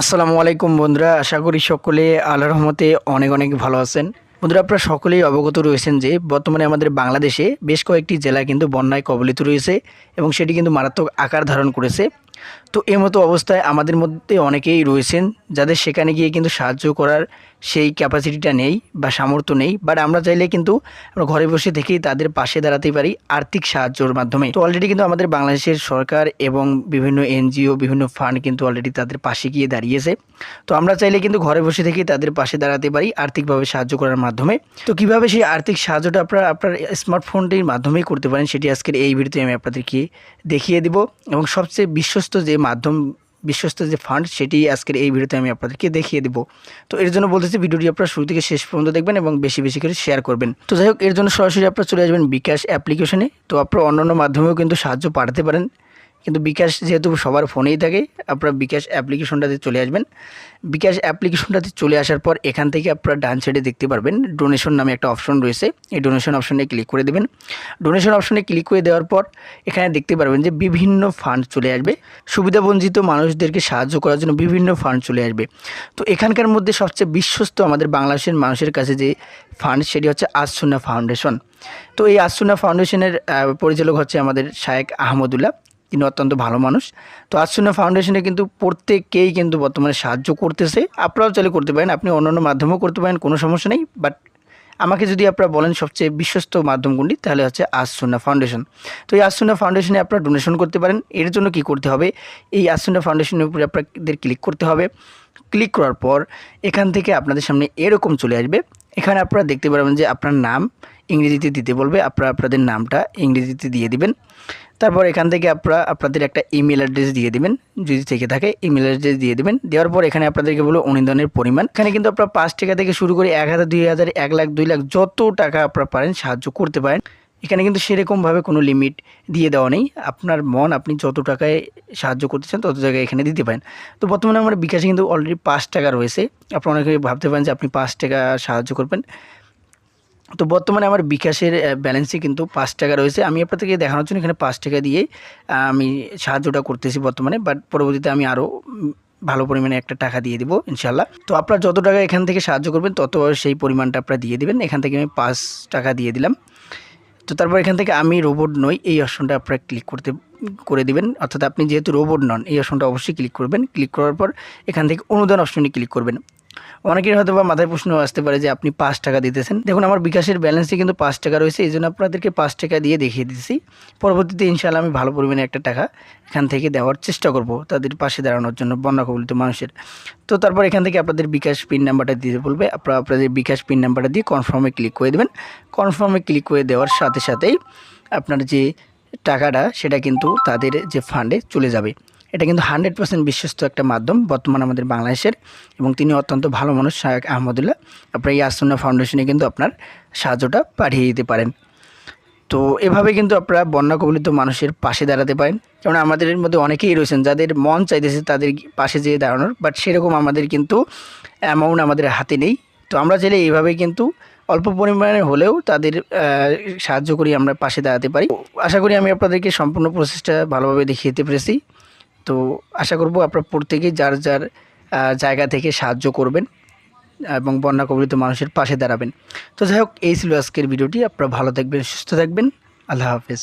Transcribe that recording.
আসসালামু আলাইকুম বন্ধুরা, আশা করি সকলে আল্লাহর রহমতে অনেক অনেক ভালো আছেন। বন্ধুরা, আপনারা সকলেই অবগত রয়েছেন যে বর্তমানে আমাদের বাংলাদেশে বেশ কয়েকটি জেলা কিন্তু বন্যায় কবলিত রয়েছে এবং সেটি কিন্তু মারাত্মক আকার ধারণ করেছে। তো এই মতো অবস্থায় আমাদের মধ্যে অনেকেই রয়েছেন যাদের সেখানে গিয়ে কিন্তু সাহায্য করার সেই ক্যাপাসিটিটা নেই বা সামর্থ্য নেই। বাট আমরা চাইলে কিন্তু আমরা ঘরে বসে থেকেই তাদের পাশে দাঁড়াতে পারি আর্থিক সাহায্যর মাধ্যমে। তো অলরেডি কিন্তু আমাদের বাংলাদেশের সরকার এবং বিভিন্ন এনজিও, বিভিন্ন ফান্ড কিন্তু অলরেডি তাদের পাশে গিয়ে দাঁড়িয়েছে। তো আমরা চাইলে কিন্তু ঘরে বসে থেকেই তাদের পাশে দাঁড়াতে পারি আর্থিকভাবে সাহায্য করার মাধ্যমে। তো কীভাবে সেই আর্থিক সাহায্যটা আপনারা, আপনার স্মার্টফোনটির মাধ্যমেই করতে পারেন সেটি আজকের এই ভিডিওতে আমি আপনাদেরকে দেখিয়ে দিব। এবং সবচেয়ে বিশ্বস্ত যে মাধ্যম বিশ্বস্ত যে ফান্ড সেটি আজকের এই ভিডিওতে আমি আপনাদেরকে দেখিয়ে দেবো। তো এর জন্য বলতেছি ভিডিওটি আপনারা শুরু থেকে শেষ পর্যন্ত দেখবেন এবং বেশি বেশি করে শেয়ার করবেন। তো যাই হোক, এর জন্য সরাসরি আপনারা চলে আসবেন বিকাশ অ্যাপ্লিকেশনে। তো আপনারা অন্যান্য মাধ্যমেও কিন্তু সাহায্য পাঠাতে পারেন। কিন্তু বিকাশ যেহেতু সবার ফোনেই থাকে, আপনারা বিকাশ অ্যাপ্লিকেশনটাতে চলে আসবেন। বিকাশ অ্যাপ্লিকেশনটাতে চলে আসার পর এখান থেকে আপনারা ডান সাইডে দেখতে পারবেন ডোনেশন নামে একটা অপশন রয়েছে। এই ডোনেশন অপশনে ক্লিক করে দেবেন। ডোনেশন অপশনে ক্লিক করে দেওয়ার পর এখানে দেখতে পারবেন যে বিভিন্ন ফান্ড চলে আসবে। সুবিধাবঞ্চিত মানুষদেরকে সাহায্য করার জন্য বিভিন্ন ফান্ড চলে আসবে। তো এখানকার মধ্যে সবচেয়ে বিশ্বস্ত আমাদের বাংলাদেশের মানুষের কাছে যে ফান্ড সেটি হচ্ছে আসুন্না ফাউন্ডেশন তো এই আসুন্না ফাউন্ডেশনের পরিচালক হচ্ছে আমাদের শায়েক আহমদুল্লাহ। তিনি অত্যন্ত ভালো মানুষ। তো আসুন্না ফাউন্ডেশনে কিন্তু প্রত্যেককেই কিন্তু বর্তমানে সাহায্য করতেছে। আপনারাও চাইলে করতে পারেন, আপনি অন্যান্য মাধ্যমেও করতে পারেন, কোনো সমস্যা নেই। বাট আমাকে যদি আপনারা বলেন সবচেয়ে বিশ্বস্ত মাধ্যম কোনটি তাহলে হচ্ছে আসুন্না ফাউন্ডেশন। তো এই আসুন্না ফাউন্ডেশনে আপনারা ডোনেশন করতে পারেন। এর জন্য কি করতে হবে? এই আসুন্না ফাউন্ডেশনের উপরে আপনাদের ক্লিক করতে হবে। ক্লিক করার পর এখান থেকে আপনাদের সামনে এরকম চলে আসবে। এখানে আপনারা দেখতে পারবেন যে আপনার নাম ইংরেজিতে দিতে বলবে। আপনারা আপনাদের নামটা ইংরেজিতে দিয়ে দিবেন। তারপর এখান থেকে আপনারা আপনাদের একটা ইমেল অ্যাড্রেস দিয়ে দিবেন। যদি থেকে থাকে ইমেল অ্যাড্রেস দিয়ে দিবেন। দেওয়ার পর এখানে আপনাদেরকে বলব অনুদানের পরিমাণ। এখানে কিন্তু আপনারা পাঁচ টাকা থেকে শুরু করে এক হাজার, দুই হাজার, এক লাখ, দুই লাখ যত টাকা আপনারা পারেন সাহায্য করতে পারেন। এখানে কিন্তু সেরকমভাবে কোনো লিমিট দিয়ে দেওয়া নেই। আপনার মন, আপনি যত টাকায় সাহায্য করতে চান, তত জায়গায় এখানে দিতে পারেন। তো বর্তমানে আমার বিকাশে কিন্তু অলরেডি পাঁচ টাকা রয়েছে। আপনারা অনেকে ভাবতে পারেন যে আপনি পাঁচ টাকা সাহায্য করবেন। তো বর্তমানে আমার বিকাশের ব্যালেন্সে কিন্তু পাঁচ টাকা রয়েছে। আমি আপনাদেরকে দেখানোর জন্য এখানে পাঁচ টাকা দিয়ে আমি সাহায্যটা করতেছি বর্তমানে বাট পরবর্তীতে আমি আরও ভালো পরিমাণে একটা টাকা দিয়ে দিব ইনশাল্লাহ তো আপনারা যত টাকা এখান থেকে সাহায্য করবেন, তত সেই পরিমাণটা আপনারা দিয়ে দেবেন। এখান থেকে আমি পাঁচ টাকা দিয়ে দিলাম। তো তারপর এখান থেকে আমি রোবট নই, এই অপশনটা আপনারা ক্লিক করতে, করে দিবেন। অর্থাৎ আপনি যেহেতু রোবট নন, এই অপশনটা অবশ্যই ক্লিক করবেন। ক্লিক করার পর এখান থেকে অনুদান অপশনে ক্লিক করবেন। অনেকের হয়তো বা মাথায় প্রশ্ন আসতে পারে যে আপনি পাঁচ টাকা দিতেছেন। দেখুন, আমার বিকাশের ব্যালেন্সে কিন্তু পাঁচ টাকা রয়েছে এই জন্য আপনাদেরকে পাঁচ টাকা দিয়ে দেখিয়ে দিচ্ছি পরবর্তীতে ইনশাল্লাহ আমি ভালো পরিমাণে একটা টাকা এখান থেকে দেওয়ার চেষ্টা করব, তাদের পাশে দাঁড়ানোর জন্য বন্যা কবলিত মানুষের। তো তারপর এখান থেকে আপনাদের বিকাশ পিন নাম্বারটা দিতে বলবে। আপনারা আপনাদের বিকাশ পিন নাম্বারটা দিয়ে কনফার্মে ক্লিক করে দেবেন। কনফার্মে ক্লিক করে দেওয়ার সাথে সাথেই আপনার যে টাকাটা, সেটা কিন্তু তাদের যে ফান্ডে চলে যাবে। এটা কিন্তু হান্ড্রেড পার্সেন্ট বিশ্বস্ত একটা মাধ্যম বর্তমান আমাদের বাংলাদেশের এবং তিনি অত্যন্ত ভালো মানুষ শায়েক আহমদুল্লাহ। আপনার এই আসন্না ফাউন্ডেশনে কিন্তু আপনার সাহায্যটা পাঠিয়ে দিতে পারেন। তো এভাবে কিন্তু আপনারা বন্যা কবলিত মানুষের পাশে দাঁড়াতে পারেন। যেমন আমাদের মধ্যে অনেকেই রয়েছেন যাদের মন চাইতেছে তাদের পাশে যেয়ে দাঁড়ানোর বাট সেরকম আমাদের কিন্তু অ্যামাউন্ট আমাদের হাতে নেই। তো আমরা চাইলে এইভাবে কিন্তু অল্প পরিমাণে হলেও তাদের সাহায্য করি আমরা পাশে দাঁড়াতে পারি। আশা করি আমি আপনাদেরকে সম্পূর্ণ প্রসেসটা ভালোভাবে দেখিয়ে পেরেছি। তো আশা করব আপনারা প্রত্যেকেই যার যার জায়গা থেকে সাহায্য করবেন এবং বন্যা কবলিত মানুষের পাশে দাঁড়াবেন। তো যাই হোক, এই ছিল আজকের ভিডিওটি। আপনারা ভালো থাকবেন, সুস্থ থাকবেন। আল্লাহ হাফেজ।